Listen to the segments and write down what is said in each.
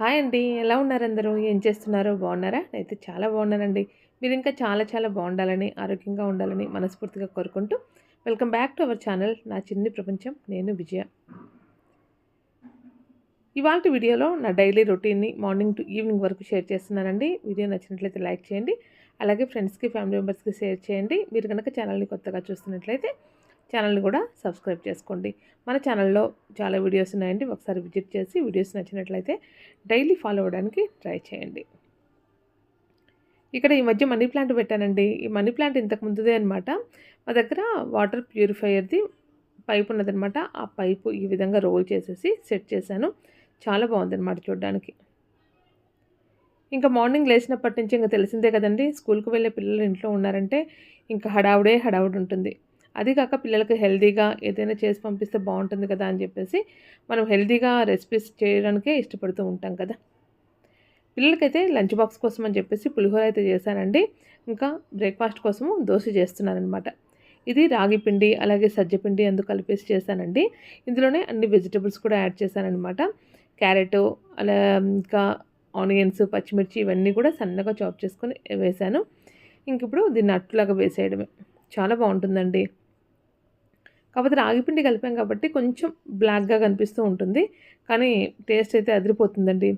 Hi అండి. ఎలా ఉన్నారు అందరూ? ఏం చేస్తున్నారో? బాగున్నారా? అయితే చాలా బాగున్నానండి. మీరు ఇంకా చాలా చాలా బాగుండాలని ఆరోగ్యంగా ఉండాలని మనస్ఫూర్తిగా కోరుకుంటూ welcome back to our channel నా చిన్ని ప్రపంచం. నేను విజయ. ఇవాళ వీడియోలో నా డైలీ రొటీన్ని మార్నింగ్ టు ఈవినింగ్ వరకు షేర్ చేస్తున్నానండి. వీడియో నచ్చినట్లయితే లైక్ చేయండి. అలాగే ఫ్రెండ్స్కి ఫ్యామిలీ మెంబర్స్కి షేర్ చేయండి. మీరు కనుక ఛానల్ని కొత్తగా చూస్తున్నట్లయితే ఛానల్ని కూడా సబ్స్క్రైబ్ చేసుకోండి. మన ఛానల్లో చాలా వీడియోస్ ఉన్నాయండి. ఒకసారి విజిట్ చేసి వీడియోస్ నచ్చినట్లయితే డైలీ ఫాలో అవ్వడానికి ట్రై చేయండి. ఇక్కడ ఈ మధ్య మనీ ప్లాంట్ పెట్టానండి. ఈ మనీ ప్లాంట్ ఇంతకు ముందుదే అనమాట మా దగ్గర వాటర్ ప్యూరిఫైయర్ది పైప్ ఉన్నదనమాట ఆ పైపు ఈ విధంగా రోల్ చేసేసి సెట్ చేశాను. చాలా బాగుందన్నమాట చూడడానికి. ఇంకా మార్నింగ్ లేచినప్పటి నుంచి ఇంకా తెలిసిందే కదండి. స్కూల్కి వెళ్ళే పిల్లలు ఇంట్లో ఉన్నారంటే ఇంకా హడావుడే హడావుడి ఉంటుంది అది కాక పిల్లలకి హెల్దీగా ఏదైనా చేసి పంపిస్తే బాగుంటుంది కదా అని చెప్పేసి మనం హెల్దీగా రెసిపీస్ చేయడానికే ఇష్టపడుతూ ఉంటాం కదా. పిల్లలకైతే లంచ్ బాక్స్ కోసం అని చెప్పేసి పులిహోర అయితే చేశానండి. ఇంకా బ్రేక్ఫాస్ట్ కోసము దోశ చేస్తున్నానమాట ఇది రాగి పిండి అలాగే సజ్జ పిండి అందుకు కలిపేసి చేశానండి. ఇందులోనే అన్ని వెజిటబుల్స్ కూడా యాడ్ చేశానమాట క్యారెట్ అలా ఇంకా ఆనియన్స్ పచ్చిమిర్చి ఇవన్నీ కూడా సన్నగా చాప్ చేసుకొని వేశాను. ఇంక ఇప్పుడు దీన్ని అట్టులాగా వేసేయడమే. చాలా బాగుంటుందండి. కాకపోతే రాగిపిండి కలిపాం కాబట్టి కొంచెం బ్లాక్గా కనిపిస్తూ ఉంటుంది. కానీ టేస్ట్ అయితే అదిరిపోతుందండి.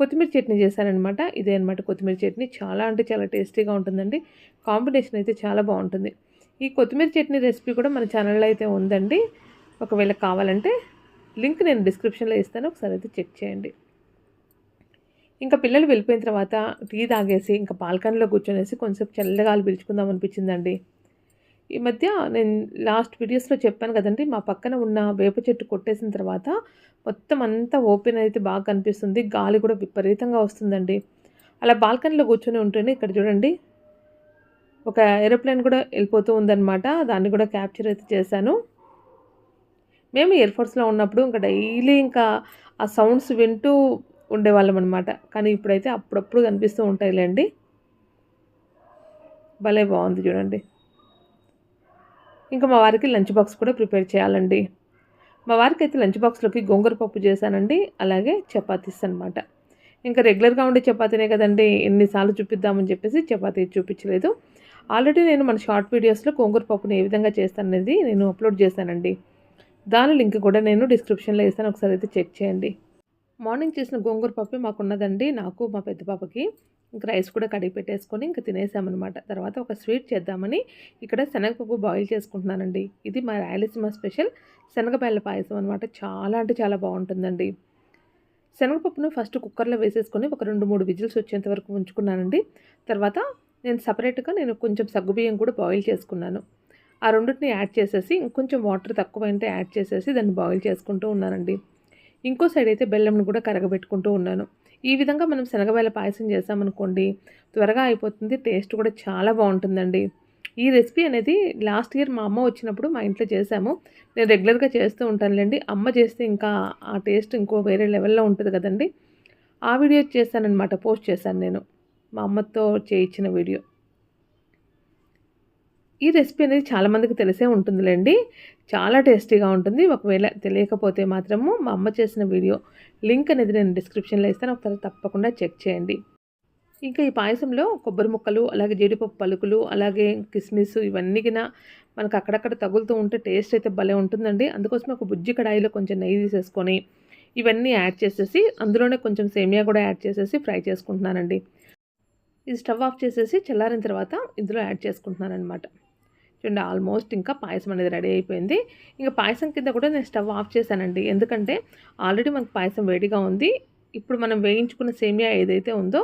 కొత్తిమీర చట్నీ చేశానమాట ఇదే అనమాట కొత్తిమీర చట్నీ. చాలా అంటే చాలా టేస్టీగా ఉంటుందండి. కాంబినేషన్ అయితే చాలా బాగుంటుంది. ఈ కొత్తిమీర చట్నీ రెసిపీ కూడా మన ఛానల్లో అయితే ఉందండి. ఒకవేళ కావాలంటే లింక్ నేను డిస్క్రిప్షన్లో ఇస్తాను. ఒకసారి అయితే చెక్ చేయండి. ఇంకా పిల్లలు వెళ్ళిపోయిన తర్వాత టీ తాగేసి ఇంకా బాల్కనీలో కూర్చొనేసి కొంచెం చల్లగాలు పిలుచుకుందాం అనిపించిందండి. ఈ మధ్య నేను లాస్ట్ వీడియోస్లో చెప్పాను కదండి మా పక్కన ఉన్న వేప చెట్టు కొట్టేసిన తర్వాత మొత్తం అంతా ఓపెన్ అయితే బాగా కనిపిస్తుంది. గాలి కూడా విపరీతంగా వస్తుందండి. అలా బాల్కనీలో కూర్చొని ఉంటేనే ఇక్కడ చూడండి ఒక ఏరోప్లేన్ కూడా వెళ్ళిపోతూ ఉందన్నమాట. దాన్ని కూడా క్యాప్చర్ అయితే చేశాను. మేము ఇయర్ ఫోర్స్లో ఉన్నప్పుడు ఇంకా డైలీ ఇంకా ఆ సౌండ్స్ వింటూ ఉండేవాళ్ళం అనమాట కానీ ఇప్పుడైతే అప్పుడప్పుడు కనిపిస్తూ ఉంటాయిలేండి. భలే బాగుంది చూడండి. ఇంకా మా వారికి లంచ్ బాక్స్ కూడా ప్రిపేర్ చేయాలండి. మా వారికి అయితే లంచ్ బాక్స్లోకి గోంగూర పప్పు చేశానండి. అలాగే చపాతీస్ అనమాట ఇంకా రెగ్యులర్గా ఉండే చపాతీనే కదండి. ఎన్నిసార్లు చూపిద్దామని చెప్పేసి చపాతీ చూపించలేదు. ఆల్రెడీ నేను మన షార్ట్ వీడియోస్లో గోంగూర పప్పుని ఏ విధంగా చేస్తాననేది నేను అప్లోడ్ చేశానండి. దాని లింక్ కూడా నేను డిస్క్రిప్షన్లో ఇస్తాను ఒకసారి అయితే చెక్ చేయండి. మార్నింగ్ చేసిన గోంగూర పప్పు మాకున్నదండి. నాకు మా పెద్ద పాపకి. ఇంక రైస్ కూడా కడిగి పెట్టేసుకొని ఇంకా తినేసామన్నమాట. తర్వాత ఒక స్వీట్ చేద్దామని ఇక్కడ శనగపప్పు బాయిల్ చేసుకుంటున్నానండి. ఇది మా రాయలసీమ స్పెషల్ శనగబెల్ల పాయసం అనమాట చాలా అంటే చాలా బాగుంటుందండి. శనగపప్పును ఫస్ట్ కుక్కర్లో వేసేసుకొని ఒక రెండు మూడు విజిల్స్ వచ్చేంత వరకు ఉంచుకున్నానండి. తర్వాత నేను సపరేట్గా నేను కొంచెం సగ్గుబియ్యం కూడా బాయిల్ చేసుకున్నాను. ఆ రెండింటిని యాడ్ చేసేసి ఇంకొంచెం వాటర్ తక్కువైతే యాడ్ చేసేసి దాన్ని బాయిల్ చేసుకుంటూ ఉన్నానండి. ఇంకో సైడ్ అయితే బెల్లంను కూడా కరగబెట్టుకుంటూ ఉన్నాను. ఈ విధంగా మనం శనగబెల్ల పాయసం చేసామనుకోండి త్వరగా అయిపోతుంది టేస్ట్ కూడా చాలా బాగుంటుందండి. ఈ రెసిపీ అనేది లాస్ట్ ఇయర్ మా అమ్మ వచ్చినప్పుడు మా ఇంట్లో చేశాము నేను రెగ్యులర్గా చేస్తూ ఉంటానులేండి. అమ్మ చేస్తే ఇంకా ఆ టేస్ట్ ఇంకో వేరే లెవెల్లో ఉంటుంది కదండి. ఆ వీడియో చేశానమాట పోస్ట్ చేశాను నేను. మా అమ్మతో చేయించిన వీడియో. ఈ రెసిపీ అనేది చాలామందికి తెలిసే ఉంటుందిలేండి. చాలా టేస్టీగా ఉంటుంది. ఒకవేళ తెలియకపోతే మాత్రము మా అమ్మ చేసిన వీడియో లింక్ అనేది నేను డిస్క్రిప్షన్లో ఇస్తాను. ఒకసారి తప్పకుండా చెక్ చేయండి. ఇంకా ఈ పాయసంలో కొబ్బరి ముక్కలు అలాగే జీడిపప్పు పలుకులు అలాగే కిస్మిస్ ఇవన్నీ కినా మనకు అక్కడక్కడ తగులుతూ ఉంటే టేస్ట్ అయితే భలే ఉంటుందండి. అందుకోసం ఒక బుజ్జి కడాయిలో కొంచెం నెయ్యి తీసేసుకొని ఇవన్నీ యాడ్ చేసేసి అందులోనే కొంచెం సేమియా కూడా యాడ్ చేసేసి ఫ్రై చేసుకుంటున్నానండి. ఇది స్టవ్ ఆఫ్ చేసేసి చల్లారిన తర్వాత ఇందులో యాడ్ చేసుకుంటున్నాను అనమాట చూడండి ఆల్మోస్ట్ ఇంకా పాయసం అనేది రెడీ అయిపోయింది. ఇంకా పాయసం కింద కూడా నేను స్టవ్ ఆఫ్ చేశానండి. ఎందుకంటే ఆల్రెడీ మనకు పాయసం వేడిగా ఉంది. ఇప్పుడు మనం వేయించుకున్న సేమియా ఏదైతే ఉందో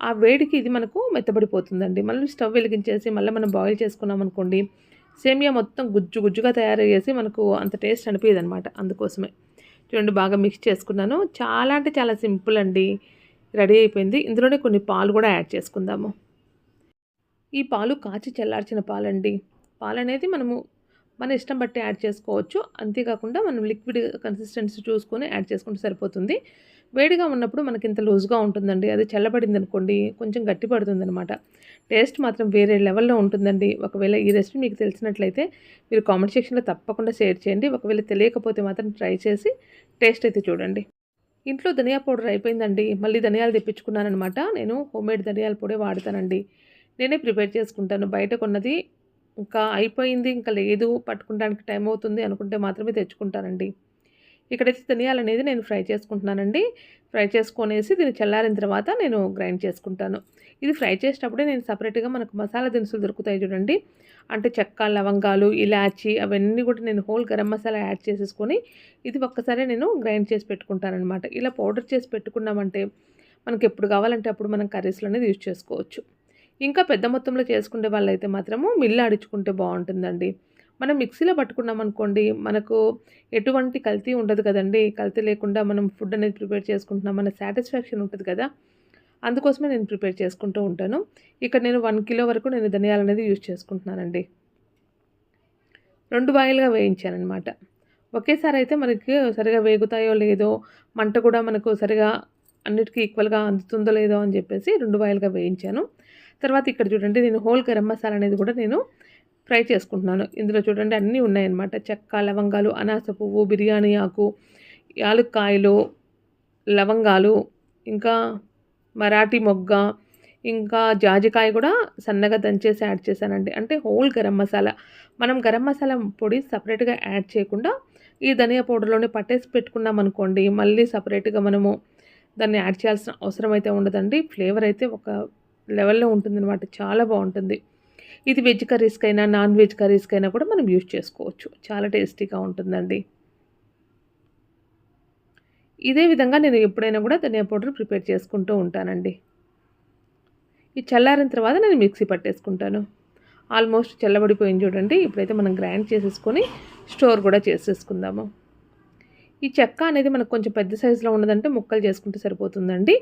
ఆ వేడికి ఇది మనకు మెత్తబడిపోతుందండి. మళ్ళీ స్టవ్ వెలిగించేసి మళ్ళీ మనం బాయిల్ చేసుకున్నాం అనుకోండి సేమియా మొత్తం గుజ్జు గుజ్జుగా తయారు చేసి మనకు అంత టేస్ట్ అనిపించదు అనమాట అందుకోసమే. చూడండి బాగా మిక్స్ చేసుకున్నాను. చాలా అంటే చాలా సింపుల్ అండి. రెడీ అయిపోయింది. ఇందులోనే కొన్ని పాలు కూడా యాడ్ చేసుకుందాము. ఈ పాలు కాచి చల్లార్చిన పాలండి. పాలు అనేది మనము మన ఇష్టం బట్టి యాడ్ చేసుకోవచ్చు. అంతేకాకుండా మనం లిక్విడ్ కన్సిస్టెన్సీ చూసుకొని యాడ్ చేసుకుంటే సరిపోతుంది. వేడిగా ఉన్నప్పుడు మనకి ఇంత లూజ్గా ఉంటుందండి. అది చల్లబడింది అనుకోండి కొంచెం గట్టి పడుతుంది అనమాట టేస్ట్ మాత్రం వేరే లెవెల్లో ఉంటుందండి. ఒకవేళ ఈ రెసిపీ మీకు తెలిసినట్లయితే మీరు కామెంట్ సెక్షన్లో తప్పకుండా షేర్ చేయండి. ఒకవేళ తెలియకపోతే మాత్రం ట్రై చేసి టేస్ట్ అయితే చూడండి. ఇంట్లో ధనియా పౌడర్ అయిపోయిందండి. మళ్ళీ ధనియాలు తెప్పించుకున్నానమాట నేను హోమ్మేడ్ ధనియాల పొడి వాడతానండి. నేనే ప్రిపేర్ చేసుకుంటాను. బయట కొన్నది ఇంకా అయిపోయింది ఇంకా లేదు పట్టుకోవడానికి టైం అవుతుంది అనుకుంటే మాత్రమే తెచ్చుకుంటానండి. ఇక్కడైతే ధనియాలు అనేది నేను ఫ్రై చేసుకుంటున్నానండి. ఫ్రై చేసుకొనేసి దీన్ని చల్లారిన తర్వాత నేను గ్రైండ్ చేసుకుంటాను. ఇది ఫ్రై చేసేటప్పుడే నేను సపరేట్గా మనకు మసాలా దినుసులు దొరుకుతాయి చూడండి. అంటే చెక్క లవంగాలు ఇలాచి అవన్నీ కూడా నేను హోల్ గరం మసాలా యాడ్ చేసేసుకొని ఇది ఒక్కసారి నేను గ్రైండ్ చేసి పెట్టుకుంటానమాట ఇలా పౌడర్ చేసి పెట్టుకున్నామంటే మనకి ఎప్పుడు కావాలంటే అప్పుడు మనం కర్రీస్లో అనేది యూజ్ చేసుకోవచ్చు. ఇంకా పెద్ద మొత్తంలో చేసుకునే వాళ్ళైతే మాత్రము మిల్లు ఆడించుకుంటే బాగుంటుందండి. మనం మిక్సీలో పట్టుకున్నాం అనుకోండి మనకు ఎటువంటి కల్తీ ఉండదు కదండి. కల్తీ లేకుండా మనం ఫుడ్ అనేది ప్రిపేర్ చేసుకుంటున్నాం మన సాటిస్ఫాక్షన్ ఉంటుంది కదా. అందుకోసమే నేను ప్రిపేర్ చేసుకుంటూ ఉంటాను. ఇక్కడ నేను వన్ కిలో వరకు నేను ధనియాలు అనేది యూజ్ చేసుకుంటున్నానండి. రెండు బాయిల్గా వేయించానమాట ఒకేసారి అయితే మనకి సరిగా వేగుతాయో లేదో మంట కూడా మనకు సరిగా అన్నిటికీ ఈక్వల్గా అందుతుందో లేదో అని చెప్పేసి రెండు బాయిల్గా వేయించాను. తర్వాత ఇక్కడ చూడండి నేను హోల్ గరం మసాలా అనేది కూడా నేను ఫ్రై చేసుకుంటున్నాను. ఇందులో చూడండి అన్నీ ఉన్నాయన్నమాట. చెక్క లవంగాలు అనాస పువ్వు బిర్యానీ ఆకు యాలుక్కాయలు లవంగాలు ఇంకా మరాఠీ మొగ్గ ఇంకా జాజికాయ కూడా సన్నగా దంచేసి యాడ్ చేశానండి. అంటే హోల్ గరం మసాలా. మనం గరం మసాలా పొడి సపరేట్గా యాడ్ చేయకుండా ఈ ధనియా పౌడర్లోనే పట్టేసి పెట్టుకున్నాం అనుకోండి మళ్ళీ సపరేట్గా మనము దాన్ని యాడ్ చేయాల్సిన అవసరం అయితే ఉండదండి. ఫ్లేవర్ అయితే ఒక లెవెల్లో ఉంటుందన్నమాట. చాలా బాగుంటుంది. ఇది వెజ్ కర్రీస్కైనా నాన్ వెజ్ కర్రీస్కైనా కూడా మనం యూజ్ చేసుకోవచ్చు. చాలా టేస్టీగా ఉంటుందండి. ఇదే విధంగా నేను ఎప్పుడైనా కూడా ధనియా పౌడర్ ప్రిపేర్ చేసుకుంటూ ఉంటానండి. ఈ చల్లారిన తర్వాత నేను మిక్సీ పట్టేసుకుంటాను. ఆల్మోస్ట్ చల్లబడిపోయింది చూడండి. ఇప్పుడైతే మనం గ్రైండ్ చేసేసుకొని స్టోర్ కూడా చేసేసుకుందాము. ఈ చెక్క అనేది మనకు కొంచెం పెద్ద సైజులో ఉన్నదంటే ముక్కలు చేసుకుంటే సరిపోతుందండి.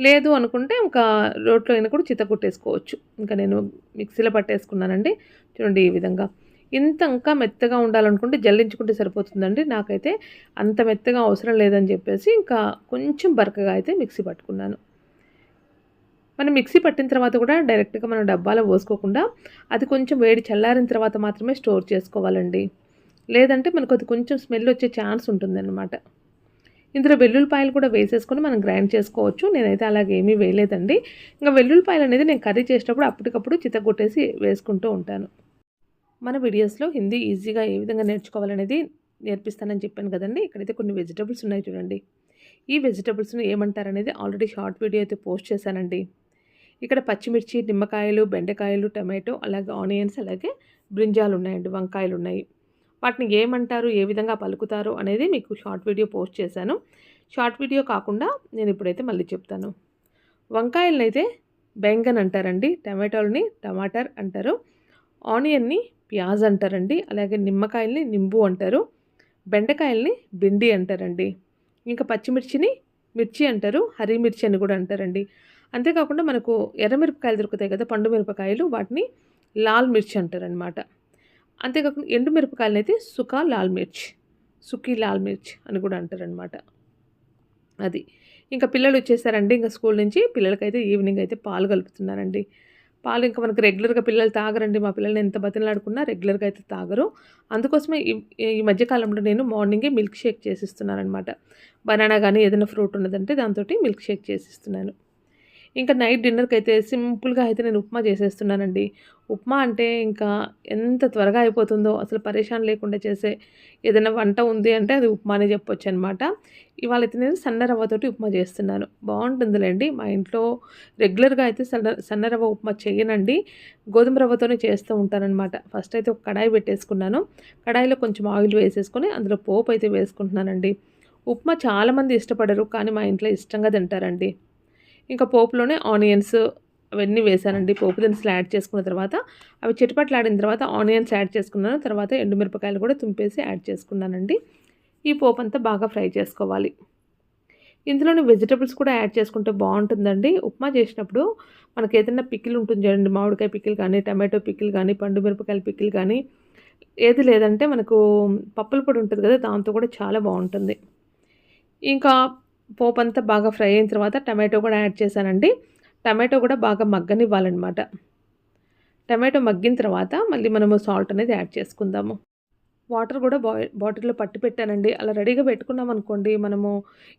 లేదు అనుకుంటే ఇంకా రోట్లో అయినా కూడా చిత్త కుట్టేసుకోవచ్చు. ఇంకా నేను మిక్సీలో పట్టేసుకున్నానండి. చూడండి ఈ విధంగా. ఇంత ఇంకా మెత్తగా ఉండాలనుకుంటే జల్లించుకుంటే సరిపోతుందండి. నాకైతే అంత మెత్తగా అవసరం లేదని చెప్పేసి ఇంకా కొంచెం బరకగా అయితే మిక్సీ పట్టుకున్నాను. మనం మిక్సీ పట్టిన తర్వాత కూడా డైరెక్ట్గా మనం డబ్బాలో పోసుకోకుండా అది కొంచెం వేడి చల్లారిన తర్వాత మాత్రమే స్టోర్ చేసుకోవాలండి. లేదంటే మనకు అది కొంచెం స్మెల్ వచ్చే ఛాన్స్ ఉంటుందన్నమాట. ఇందులో వెల్లుల్లిపాయలు కూడా వేసేసుకొని మనం గ్రైండ్ చేసుకోవచ్చు. నేనైతే అలాగే ఏమీ వేయలేదండి. ఇంకా వెల్లుల్లిపాయలు అనేది నేను కర్రీ చేసేటప్పుడు అప్పటికప్పుడు చితగొట్టేసి వేసుకుంటూ ఉంటాను. మన వీడియోస్లో హిందీ ఈజీగా ఏ విధంగా నేర్చుకోవాలనేది నేర్పిస్తానని చెప్పాను కదండి. ఇక్కడైతే కొన్ని వెజిటబుల్స్ ఉన్నాయి చూడండి. ఈ వెజిటబుల్స్ను ఏమంటారనేది ఆల్రెడీ షార్ట్ వీడియో అయితే పోస్ట్ చేశానండి. ఇక్కడ పచ్చిమిర్చి నిమ్మకాయలు బెండకాయలు టమాటో అలాగే ఆనియన్స్ అలాగే బ్రింజాలు ఉన్నాయండి వంకాయలు ఉన్నాయి వాటిని ఏమంటారు ఏ విధంగా పలుకుతారు అనేది మీకు షార్ట్ వీడియో పోస్ట్ చేశాను. షార్ట్ వీడియో కాకుండా నేను ఇప్పుడైతే మళ్ళీ చెప్తాను. వంకాయలని అయితే బెంగన్ అంటారండి టమాటోలని టమాటర్ అంటారు ఆనియన్ని ప్యాజ్ అంటారండి అలాగే నిమ్మకాయల్ని నింబు అంటారు బెండకాయల్ని బిండి అంటారండి ఇంకా పచ్చిమిర్చిని మిర్చి అంటారు హరి మిర్చి అని కూడా అంటారండి. అంతేకాకుండా మనకు ఎర్రమిరపకాయలు దొరుకుతాయి కదా పండు మిరపకాయలు వాటిని లాల్ మిర్చి అంటారనమాట అంతేకాకుండా ఎండు మిరపకాయలు అయితే సుకా లాల్ మిర్చ్ సుఖీ లాల్ మిర్చ్ అని కూడా అంటారనమాట అది. ఇంకా పిల్లలు వచ్చేసారండి ఇంకా స్కూల్ నుంచి. పిల్లలకైతే ఈవినింగ్ అయితే పాలు కలుపుతున్నారండి. పాలు ఇంకా మనకు రెగ్యులర్గా పిల్లలు తాగరండి. మా పిల్లల్ని ఎంత బతిలాడుకున్నా రెగ్యులర్గా అయితే తాగరు. అందుకోసమే ఈ ఈ మధ్యకాలంలో నేను మార్నింగే మిల్క్ షేక్ చేసిస్తున్నాను అనమాట బనానా కానీ ఏదైనా ఫ్రూట్ ఉన్నదంటే దాంతో మిల్క్ షేక్ చేసిస్తున్నాను. ఇంకా నైట్ డిన్నర్కి అయితే సింపుల్గా అయితే నేను ఉప్మా చేసేస్తున్నానండి. ఉప్మా అంటే ఇంకా ఎంత త్వరగా అయిపోతుందో అసలు పరేషాన్ లేకుండా చేసే ఏదైనా వంట ఉంది అంటే అది ఉప్మానే చెప్పొచ్చు అనమాట ఇవాళ అయితే నేను సన్న రవ్వతోటి ఉప్మా చేస్తున్నాను. బాగుంటుందిలేండి మా ఇంట్లో రెగ్యులర్గా అయితే సన్న సన్న రవ్వ ఉప్మా చేయనండి. గోధుమ రవ్వతోనే చేస్తూ ఉంటానన్నమాట ఫస్ట్ అయితే ఒక కడాయి పెట్టేసుకున్నాను. కడాయిలో కొంచెం ఆయిల్ వేసేసుకొని అందులో పోపు అయితే వేసుకుంటున్నానండి. ఉప్మా చాలామంది ఇష్టపడరు కానీ మా ఇంట్లో ఇష్టంగా తింటారండి. ఇంకా పోపులోనే ఆనియన్స్ అవన్నీ వేసానండి. పోపు దినుసులు యాడ్ చేసుకున్న తర్వాత అవి చిటపట్లాడిన తర్వాత ఆనియన్స్ యాడ్ చేసుకున్నాను. తర్వాత ఎండుమిరపకాయలు కూడా తుంపేసి యాడ్ చేసుకున్నానండి. ఈ పోపు అంతా బాగా ఫ్రై చేసుకోవాలి. ఇందులోని వెజిటబుల్స్ కూడా యాడ్ చేసుకుంటే బాగుంటుందండి. ఉప్మా చేసినప్పుడు మనకి ఏదైనా పికిల్ ఉంటుంది చూడండి మామిడికాయ పికిల్ కానీ టమాటో పికిల్ కానీ పండు మిరపకాయల పికిల్ కానీ ఏది లేదంటే మనకు పప్పుల పొడి ఉంటుంది కదా దాంతో కూడా చాలా బాగుంటుంది. ఇంకా పోపు అంతా బాగా ఫ్రై అయిన తర్వాత టమాటో కూడా యాడ్ చేశానండి. టమాటో కూడా బాగా మగ్గనివ్వాలన్నమాట. టమాటో మగ్గిన తర్వాత మళ్ళీ మనము సాల్ట్ అనేది యాడ్ చేసుకుందాము. వాటర్ కూడా బాయ్ బాటిల్లో పట్టి పెట్టానండి. అలా రెడీగా పెట్టుకున్నాం అనుకోండి మనము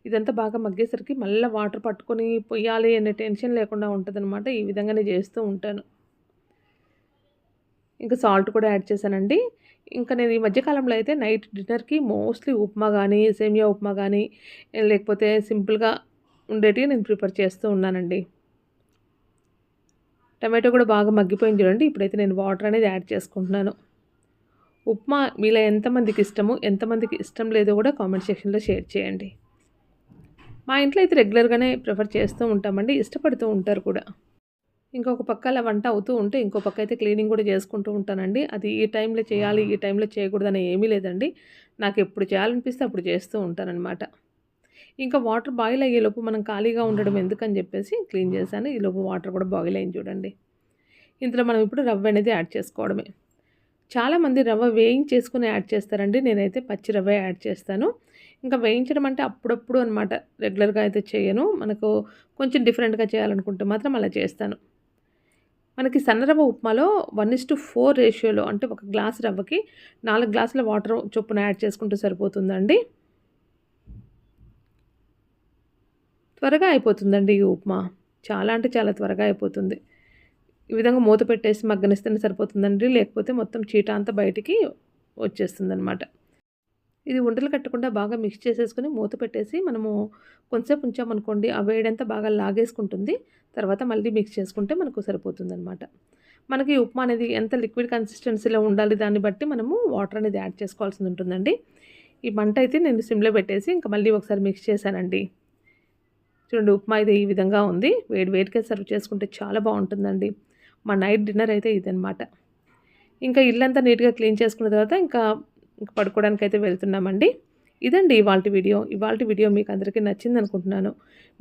ఇదంతా బాగా మగ్గేసరికి మళ్ళీ వాటర్ పట్టుకొని పొయ్యాలి అనే టెన్షన్ లేకుండా ఉంటుందన్నమాట. ఈ విధంగానే చేస్తూ ఉంటాను. ఇంకా సాల్ట్ కూడా యాడ్ చేశానండి. ఇంకా నేను ఈ మధ్యకాలంలో అయితే నైట్ డిన్నర్కి మోస్ట్లీ ఉప్మా కానీ సేమియా ఉప్మా కానీ లేకపోతే సింపుల్గా ఉండేటివి నేను ప్రిపేర్ చేస్తూ ఉన్నానండి. టమాటో కూడా బాగా మగ్గిపోయింది చూడండి. ఇప్పుడైతే నేను వాటర్ అనేది యాడ్ చేసుకుంటున్నాను. ఉప్మా మీలో ఎంతమందికి ఇష్టమో ఎంతమందికి ఇష్టం లేదో కూడా కామెంట్ సెక్షన్లో షేర్ చేయండి. మా ఇంట్లో అయితే రెగ్యులర్గానే ప్రిఫర్ చేస్తూ ఉంటామండి. ఇష్టపడుతూ ఉంటారు కూడా. ఇంకొక పక్క అలా వంట అవుతూ ఉంటే ఇంకో పక్క అయితే క్లీనింగ్ కూడా చేసుకుంటూ ఉంటానండి. అది ఈ టైంలో చేయాలి ఈ టైంలో చేయకూడదని ఏమీ లేదండి. నాకు ఎప్పుడు చేయాలనిపిస్తే అప్పుడు చేస్తూ ఉంటానన్నమాట. ఇంకా వాటర్ బాయిల్ అయ్యేలోపు మనం ఖాళీగా ఉండడం ఎందుకని చెప్పేసి క్లీన్ చేశాను. ఈలోపు వాటర్ కూడా బాయిల్ అయింది చూడండి. ఇందులో మనం ఇప్పుడు రవ్వ అనేది యాడ్ చేసుకోవడమే. చాలామంది రవ్వ వేయించేసుకుని యాడ్ చేస్తారండి. నేనైతే పచ్చి రవ్వ యాడ్ చేస్తాను. ఇంకా వేయించడం అంటే అప్పుడప్పుడు అనమాట రెగ్యులర్గా అయితే చేయను. మనకు కొంచెం డిఫరెంట్గా చేయాలనుకుంటే మాత్రం అలా చేస్తాను. మనకి సన్నరవ ఉప్మాలో వన్ ఇస్ టు ఫోర్ రేషియోలో అంటే ఒక గ్లాస్ రవ్వకి నాలుగు గ్లాసుల వాటర్ చొప్పున యాడ్ చేసుకుంటే సరిపోతుందండి. త్వరగా అయిపోతుందండి ఈ ఉప్మా. చాలా అంటే చాలా త్వరగా అయిపోతుంది. ఈ విధంగా మూత పెట్టేసి మగ్గనిస్తేనే సరిపోతుందండి. లేకపోతే మొత్తం చీట అంతా బయటికి వచ్చేస్తుందన్నమాట. ఇది ఉండలు కట్టకుండా బాగా మిక్స్ చేసేసుకుని మూత పెట్టేసి మనము కొంచెంసేపు ఉంచామనుకోండి ఆ వేడంతా బాగా లాగేసుకుంటుంది. తర్వాత మళ్ళీ మిక్స్ చేసుకుంటే మనకు సరిపోతుందనమాట మనకి ఉప్మా అనేది ఎంత లిక్విడ్ కన్సిస్టెన్సీలో ఉండాలి దాన్ని బట్టి మనము వాటర్ అనేది యాడ్ చేసుకోవాల్సి ఉంటుందండి. ఈ మంట అయితే నేను సిమ్లో పెట్టేసి ఇంకా మళ్ళీ ఒకసారి మిక్స్ చేశానండి. చూడండి ఉప్మా అయితే ఈ విధంగా ఉంది. వేడి వేడికే సర్వ్ చేసుకుంటే చాలా బాగుంటుందండి. మా నైట్ డిన్నర్ అయితే ఇదనమాట ఇంకా ఇల్లంతా నీట్గా క్లీన్ చేసుకున్న తర్వాత ఇంకా పడుకోవడానికి అయితే వెళ్తున్నామండి. ఇదండి ఇవాళ వీడియో. ఇవాళ వీడియో మీకు అందరికీ నచ్చింది అనుకుంటున్నాను.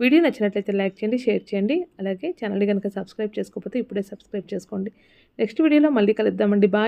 వీడియో నచ్చినట్లయితే లైక్ చేయండి షేర్ చేయండి. అలాగే ఛానల్ని కనుక సబ్స్క్రైబ్ చేసుకోకపోతే ఇప్పుడే సబ్స్క్రైబ్ చేసుకోండి. నెక్స్ట్ వీడియోలో మళ్ళీ కలుద్దామండి. బాయ్.